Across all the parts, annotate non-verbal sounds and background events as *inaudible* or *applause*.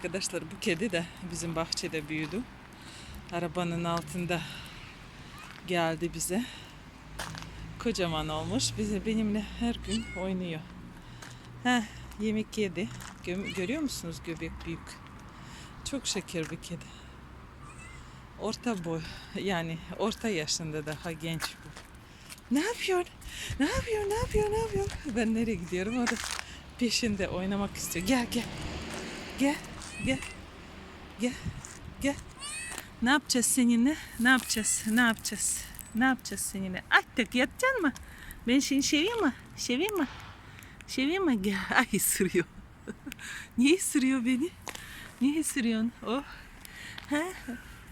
Arkadaşlar bu kedi de bizim bahçede büyüdü. Arabanın altında geldi bize. Kocaman olmuş. Bize benimle her gün oynuyor. Heh, yemek yedi. Gö- görüyor musunuz göbek büyük. Çok şeker bir kedi. Orta boy yani orta yaşında daha genç bu. Ne yapıyor? Ne yapıyor? Ne yapıyor? Ne yapıyor? Ben nereye gidiyorum? O da peşinde oynamak istiyor. Gel gel. Gel. Gel. Gel. Gel. Ne yapacağız seninle? Ne yapacağız? Ne yapacağız? Ne yapacağız seninle? Artık yatacaksın mı? Ben seni seveyim mi? Seveyim mi? Seveyim mi? Gel. *laughs* Ay ısırıyor. *laughs* Niye ısırıyor beni? Niye ısırıyorsun? Oh. Ha?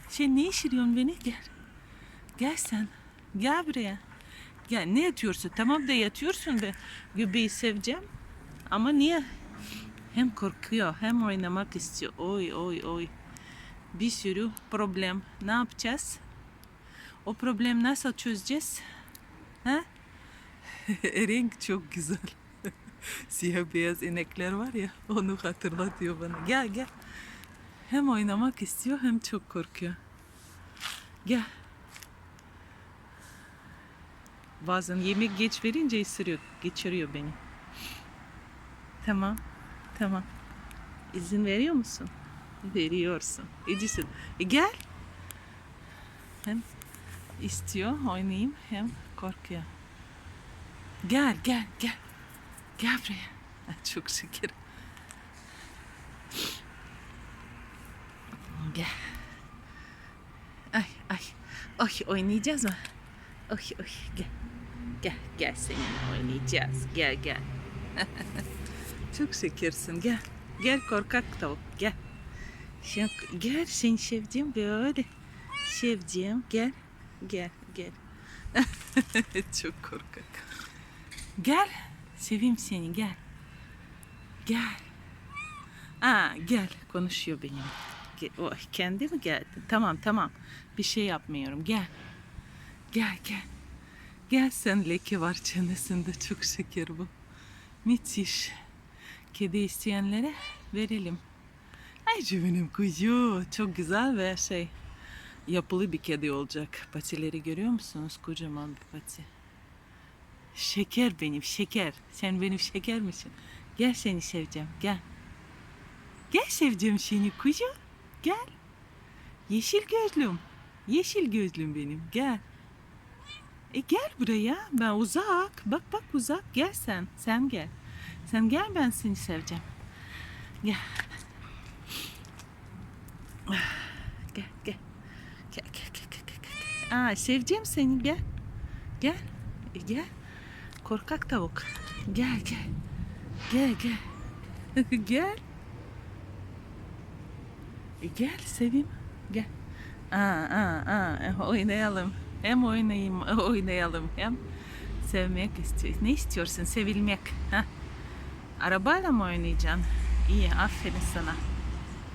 Sen niye ısırıyorsun beni? Gel. Gel sen. Gel buraya. Gel ne yatıyorsun? Tamam da yatıyorsun da göbeği seveceğim. Ama niye? Hem korkuyor hem oynamak istiyor. Oy oy oy. Bir sürü problem. Ne yapacağız? O problem nasıl çözeceğiz? Ha? *laughs* Renk çok güzel. *laughs* Siyah beyaz inekler var ya onu hatırlatıyor bana. Gel gel. Hem oynamak istiyor hem çok korkuyor. Gel. Bazen yemek geç verince ısırıyor, geçiriyor beni. Tamam, tamam. İzin veriyor musun? Veriyorsun. Edison. E gel. Hem istiyor oynayayım hem korkuyor. Gel, gel, gel. Gel buraya. Ay, Çok şeker. Gel. Ay, ay. Oy, oynayacağız mı? Oy, oy, gel. Gel, gel seninle oynayacağız. Gel, gel. *laughs* Çok şekersin, gel. Gel korkak tavuk, gel. Sen, gel, seni seveceğim böyle. Seveceğim, gel. Gel, gel. *laughs* Çok korkak. Gel, seveyim seni, gel. Gel. Aa, gel, konuşuyor benimle. Oh, kendi mi geldi? Tamam, tamam. Bir şey yapmıyorum, gel. Gel gel. Gel sen leke var çenesinde çok şeker bu. Müthiş. Kedi isteyenlere verelim. Ay benim kuzu. Çok güzel ve şey yapılı bir kedi olacak. Patileri görüyor musunuz? Kocaman bir pati. Şeker benim şeker. Sen benim şeker misin? Gel seni seveceğim. Gel. Gel seveceğim seni kuzu. Gel. Yeşil gözlüm. Yeşil gözlüm benim. Gel. E gel buraya. Ben uzak. Bak bak uzak. Gel sen. Sen gel. Sen gel ben seni seveceğim. Gel. Gel gel. Gel gel gel gel. gel. Aa seveceğim seni gel. Gel. E, gel. Korkak tavuk. Gel gel. Gel gel. *laughs* gel. E, gel seveyim. Gel. Aa, aa, aa, oynayalım. Hem oynayayım, *laughs* oynayalım hem sevmek istiyor. Ne istiyorsun? Sevilmek. Ha? Arabayla mı oynayacaksın? İyi, aferin sana.